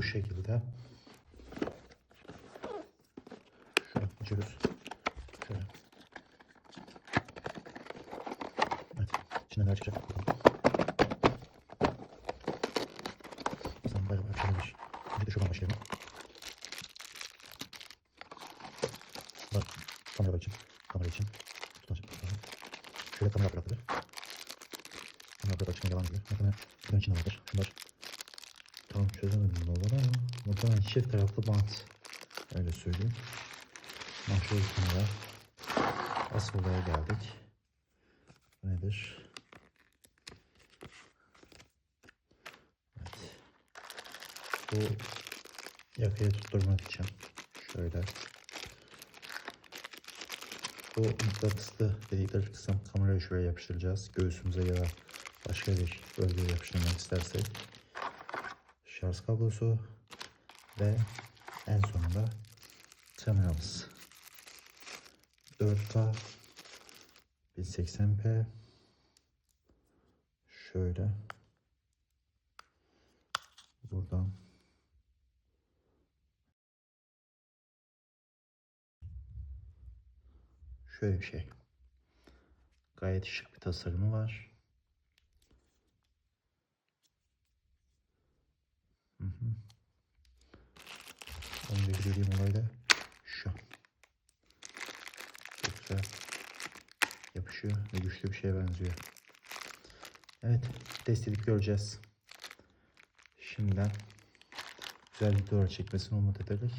bu şekilde. Şöyle açıyoruz. Şöyle. Evet. İçinden neler çıkacak bakalım. Sen bayağı bayağı şöyle bir. Önce de şuradan başlayalım. Bak kamera için. Kamera için. Tutacak. Şöyle kamera aparatları. Kamera aparatı açmaya devam ediyor. Muhtemelen bunun içinde vardır. Şunlar. Tam çözemedim bunu ama muhtemelen çift taraflı bant. Öyle söyleyeyim. Mahşer kamera. Asıl olaya geldik. Bu nedir? Evet. Bu yakaya tutturmak için şöyle bu mıknatıslı dedikleri kısım kamerayı şuraya yapıştıracağız. Göğsümüze ya da başka bir bölgeye yapıştırmak istersek. Şarj kablosu ve en sonunda kameramız. 4K 1080p şöyle buradan şöyle bir şey. Gayet şık bir tasarımı var. Onu göstereyim olay da şu. Çok güzel yapışıyor ve güçlü bir şeye benziyor. Evet, test edip göreceğiz. Şimdiden güzel videolar çekmesini umut ederek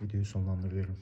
videoyu sonlandırıyorum.